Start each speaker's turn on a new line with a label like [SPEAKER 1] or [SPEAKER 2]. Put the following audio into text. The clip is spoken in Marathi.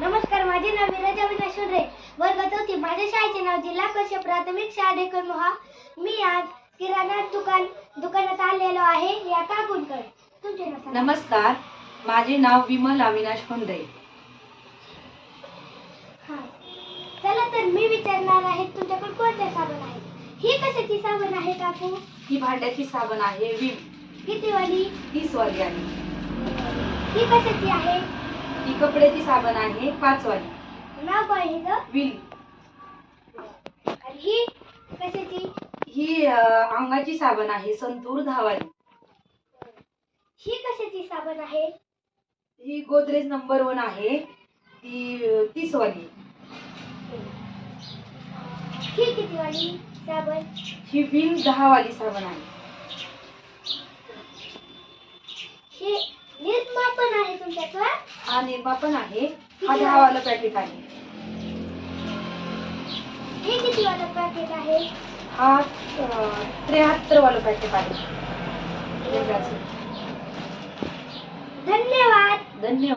[SPEAKER 1] नमस्कार माझे नाव विराज अविनाश वर्ग चौथी माझ्या शाळेचे नाव जिल्हा परिषद प्राथमिक शाळा डेकनमोहा मी आज किराणा दुकान दुकानात आलेलो आहे या काकूंकडे. तुमचे नाव सांगा.
[SPEAKER 2] नमस्कार माझे नाव विमल अविनाश हुंदे
[SPEAKER 1] हा. चला तर मी विचारणार आहे तुमच्याकडे कोणते साबण आहे? ही कशाची साबण आहे काकू?
[SPEAKER 2] ही भांड्याची साबण आहे विम
[SPEAKER 1] किती वाली?
[SPEAKER 2] तीस वाली आहे.
[SPEAKER 1] ही कशाची आहे?
[SPEAKER 2] ही कपड्याची साबण आहे पाच वाली
[SPEAKER 1] नाव काय हिचं
[SPEAKER 2] विल.
[SPEAKER 1] आणि ही कशाची?
[SPEAKER 2] ही अंगाची साबण आहे संतूर दहा वाली
[SPEAKER 1] ही कशाची साबण आहे?
[SPEAKER 2] ही गोदरेज नंबर वन आहे ती अं, तीस वाली
[SPEAKER 1] ही किती वाली साबण?
[SPEAKER 2] ही वाली साबण आहे
[SPEAKER 1] ही निर्मा पण आहे तुमच्याकडे?
[SPEAKER 2] हा निरमा पण आहे. हा दहा वाला पॅकेट आहे.
[SPEAKER 1] हे किती वाला पॅकेट आहे?
[SPEAKER 2] हा त्र्याहत्तर वाला पॅकेट आहे. वेगळाच.
[SPEAKER 1] धन्यवाद.
[SPEAKER 2] धन्यवाद.